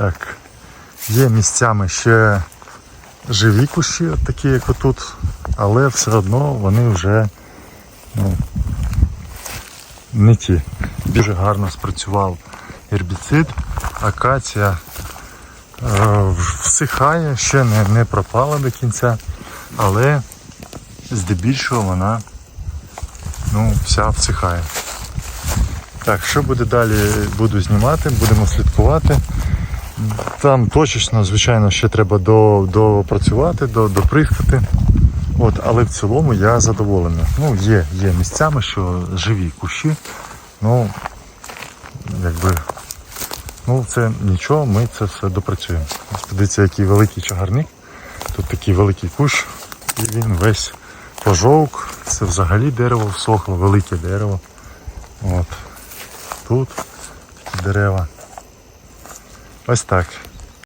Так, є місцями ще живі кущі, такі як отут, але все одно вони вже ну, не ті. Дуже гарно спрацював гербіцид, акація е, всихає, ще не, не пропала до кінця, але здебільшого вона ну, вся всихає. Так, що буде далі, буду знімати, будемо слідкувати. Там точечно, звичайно, ще треба до, допрацювати, до, доприскати. От, але в цілому я задоволений. Ну, є, є місцями, що живі кущі. Ну, якби, ну це нічого, ми це все допрацюємо. Ось подивіться, який великий чагарник. Тут такий великий кущ, і він весь пожовк. Це взагалі дерево всохло, велике дерево. От. Тут дерева. Ось так.